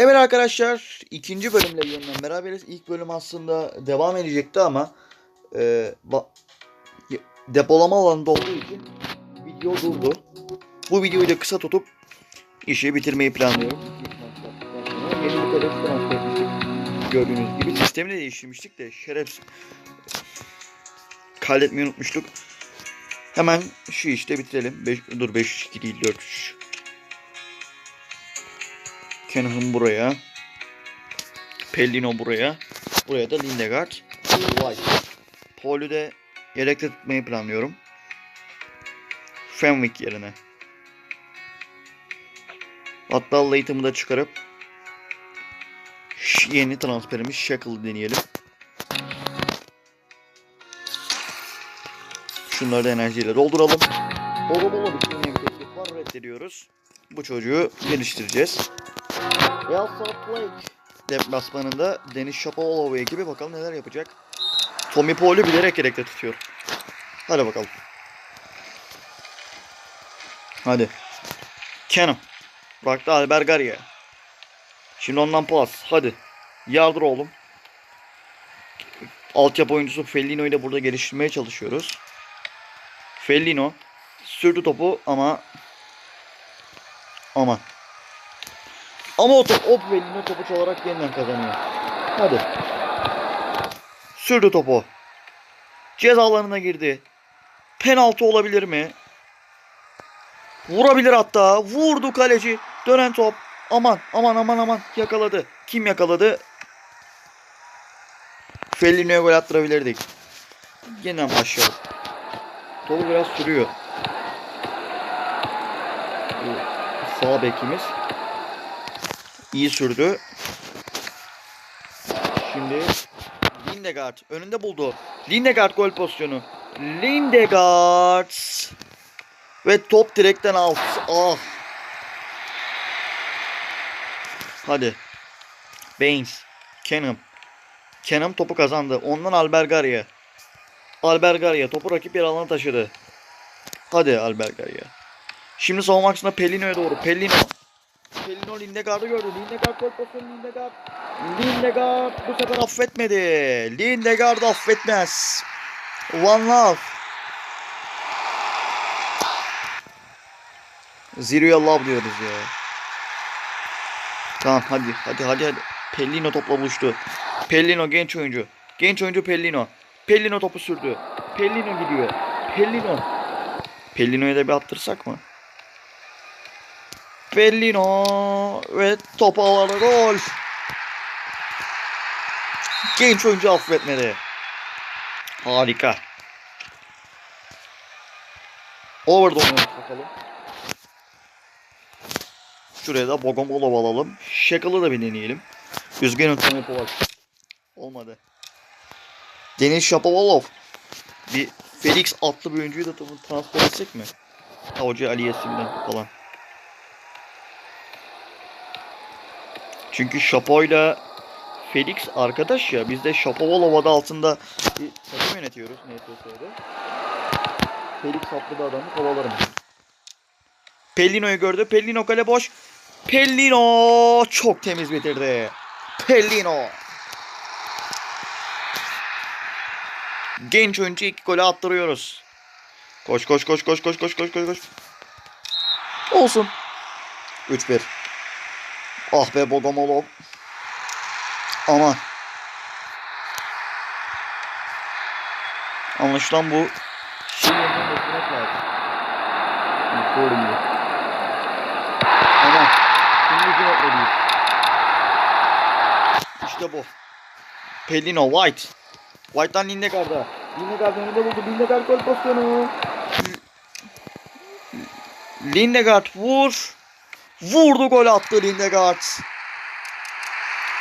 Evet arkadaşlar ikinci bölümle yeniden beraberiz. İlk bölüm aslında devam edecekti ama e, depolama alanında olduğu için video durdu. Bu videoyu da kısa tutup işi bitirmeyi planlıyorum. Gördüğünüz gibi sistemi de değiştirmiştik de şeref kaydetmeyi unutmuştuk. Hemen şu işte bitirelim. Beş, dur 5 2 değil 4 3. Kenan'ın buraya. Pellino buraya. Buraya da Lindegaard. Paul'ü de yedekte tutmayı planlıyorum. Fenwick yerine. Hatta Layton'u da çıkarıp yeni transferimiz Shackle'ı deneyelim. Şunları da enerjiyle dolduralım. Olumlu bir yeni bir teklif var reddediyoruz. Bu çocuğu geliştireceğiz. Real Salt Lake deplasmanında Deniz Shapovalov ekibi bakalım neler yapacak. Tommy Paul'ü bilerek yedekte tutuyor. Hadi bakalım. Hadi. Cannon. Bıraktı Albert Garia. Şimdi ondan pas. Hadi. Yardır oğlum. Altyapı oyuncusu Fellino ile burada geliştirmeye çalışıyoruz. Fellino sürdü topu ama ama ama o top o Fellino topu çalarak yeniden kazanıyor. Hadi. Sürdü topu. Ceza alanına girdi. Penaltı olabilir mi? Vurabilir hatta. Vurdu kaleci. Dönen top. Aman aman aman aman yakaladı. Kim yakaladı? Fellino'ya gol attırabilirdik. Yeniden başlayalım. Topu biraz sürüyor. Sağ bekimiz. İyi sürdü. Şimdi Lindegaard önünde buldu. Lindegaard gol pozisyonu. Lindegaard ve top direkten out. Ah. Hadi. Baines. Kenham. Kenham topu kazandı. Ondan Albergaria. Albergaria topu rakip yer alana taşıdı. Hadi Albergaria. Şimdi savunma açısında Pellino'ya doğru. Pellino. Pellino Lindegaard'ı gördü. Lindegaard gol pozisyonu Lindegaard. Lindegaard bu sefer affetmedi. Lindegaard affetmez. One love. Zero'ya love diyoruz ya. Tamam hadi hadi hadi hadi. Pellino topla buluştu. Pellino genç oyuncu. Genç oyuncu Pellino. Pellino topu sürdü. Pellino gidiyor. Pellino. Pellino'ya da bir attırsak mı? Pellino ve top gol. Genç oyuncu affetmedi. Harika. Overdone bakalım. Şuraya da Bogomolov alalım. Shackle'ı da bir deneyelim. Üzgünüm Tommy Polak. Olmadı. Deniz Shapovalov. Bir Felix adlı bir oyuncuyu da transfer etsek mi? Hoca Ali Yesim'den falan. Çünkü Şapo'yla Felix arkadaş ya. Biz de Shapovalov adı altında bir takım yönetiyoruz NFS'de. Felix adlı adamı kovalarım. Pellino'yu gördü. Pellino kale boş. Pellino çok temiz bitirdi. Pellino. Genç oyuncu ilk golü attırıyoruz. Koş koş koş koş koş koş koş koş koş. Olsun. 3-1. Ah be Bogomolov. Aman. Anlaşılan bu. Şey Aman. İşte bu. Pelino White. White'dan Lindegard'a. Lindegard önünde buldu. Lindegard gol pozisyonu. Lindegard vur. Vurdu gol attı Lindegaard.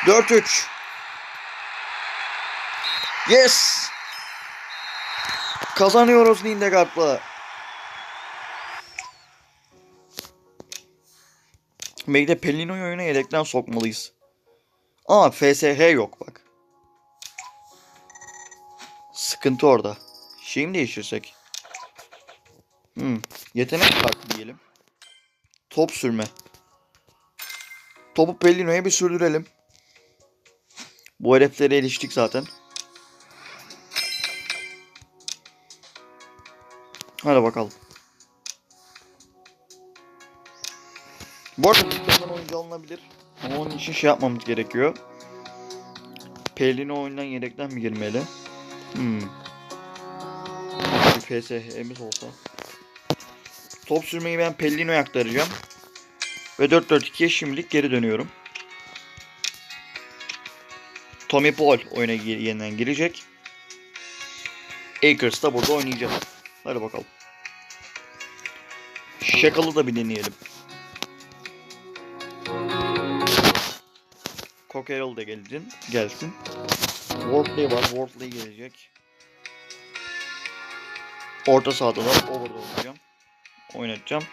4-3. Yes. Kazanıyoruz Lindegaard'la. Belki de Pellino'yu oyuna yedekten sokmalıyız. Ama FSH yok bak. Sıkıntı orada. Şeyi mi değiştirsek? Hmm. Yetenek kartı diyelim. Top sürme. Topu Pellino'ya bir sürdürelim. Bu hedeflere eriştik zaten. Hadi bakalım. Bu arada dükkandan oyuncu alınabilir. Ama onun için şey yapmamız gerekiyor. Pellino oyundan yedekten mi girmeli? Hmm. Bir FSH'miz olsa. Top sürmeyi ben Pellino'ya aktaracağım. Ve 4-4-2'ye şimdilik geri dönüyorum. Tommy Paul oyuna yeniden girecek. Akers da burada oynayacak. Hadi bakalım. Şakalı da bir deneyelim. Coquerel de gelsin. gelsin. Wardley var. Wardley gelecek. Orta sahada da over'da oynayacağım. Oynatacağım.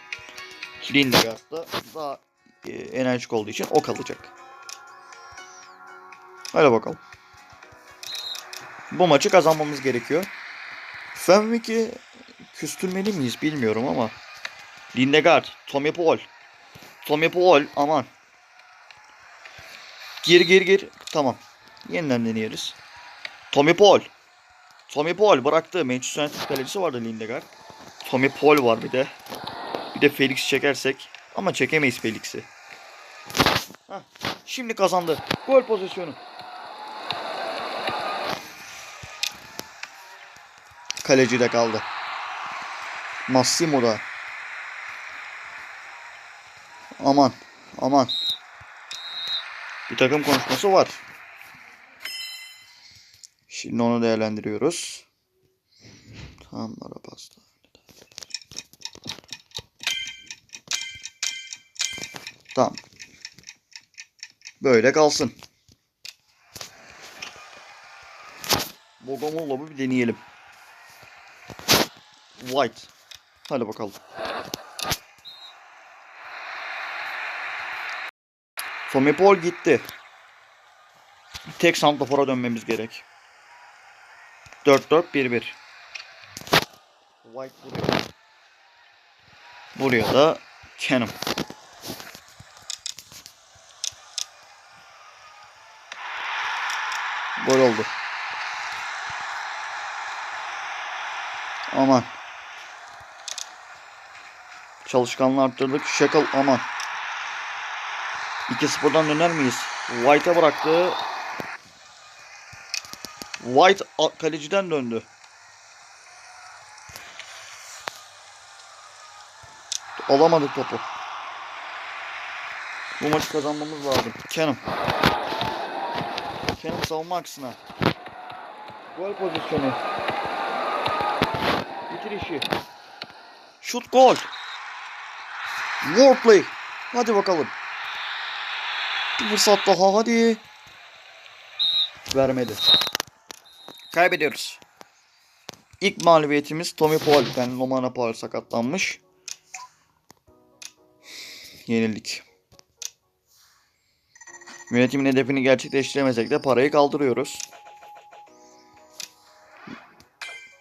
Lindegaard da daha e, enerjik olduğu için o kalacak. Hadi bakalım. Bu maçı kazanmamız gerekiyor. Fenwick'i küstürmeli miyiz bilmiyorum ama. Lindegaard, Tommy Paul. Tommy Paul aman. Gir gir gir. Tamam. Yeniden deneyeriz. Tommy Paul. Tommy Paul bıraktı. Manchester United kalecisi vardı Lindegaard. Tommy Paul var bir de. Bir de Felix çekersek. Ama çekemeyiz Felix'i. Şimdi kazandı. Gol pozisyonu. Kaleci de kaldı. Massimo da. Aman. Aman. Bir takım konuşması var. Şimdi onu değerlendiriyoruz. Tamam pasta. Tamam. Böyle kalsın. Bogomollov'u bir deneyelim. White. Hadi bakalım. Tommy Paul gitti. Tek santrafora dönmemiz gerek. 4-4-1-1. White buraya. Buraya da Cannon. Gol oldu. Aman. Çalışkanlığı arttırdık. Şakal aman. 2-0'dan döner miyiz? White'a bıraktı. White kaleciden döndü. Alamadık topu. Bu maçı kazanmamız lazım. Cannon. Cannon savunma aksına. Gol pozisyonu. Bitir. Şut gol. Wordplay. Hadi bakalım. Bir fırsat daha hadi. Vermedi. Kaybediyoruz. İlk mağlubiyetimiz Tommy Paul'den Lomana Paul sakatlanmış. Yenildik. Yönetimin hedefini gerçekleştiremesek de parayı kaldırıyoruz.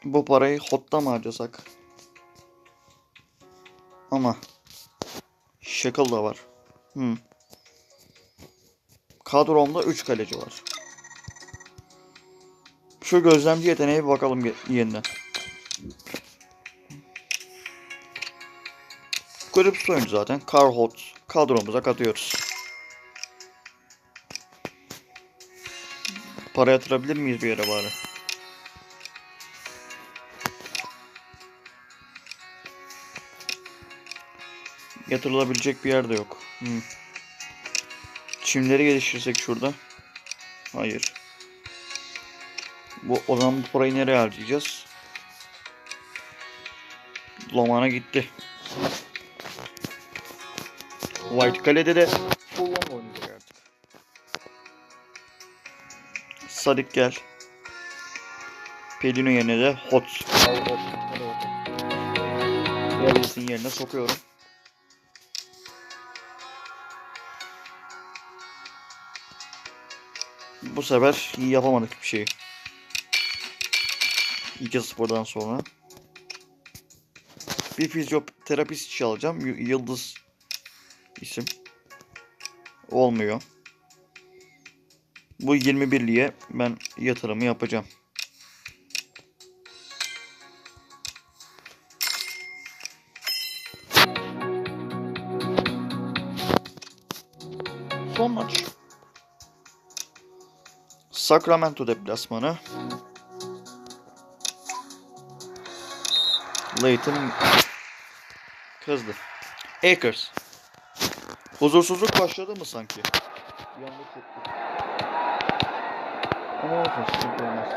Bu parayı hotta mı harcasak? Ama Şakal da var. Hmm. Kadromda 3 kaleci var. Şu gözlemci yeteneğe bir bakalım yeniden. Kulüp oyuncu zaten. Carhot kadromuza katıyoruz. Para yatırabilir miyiz bir yere bari? Yatırılabilecek bir yer de yok. Hmm. Çimleri geliştirsek şurada. Hayır. Bu o zaman bu parayı nereye harcayacağız? Lomana gitti. White Kale'de de full Sadik gel. Pelino yerine de Hot. Wallace'in yerine sokuyorum. Bu sefer yapamadık bir şey. 2-0'dan sonra. Bir fizyoterapist işe alacağım. Y- Yıldız isim. olmuyor. Bu 21'liğe ben yatırımı yapacağım. Son maç. Sacramento deplasmanı. Layton kızdı. Akers. Huzursuzluk başladı mı sanki? Bir anda çöktü. Ama olsun sıkıntı olmaz.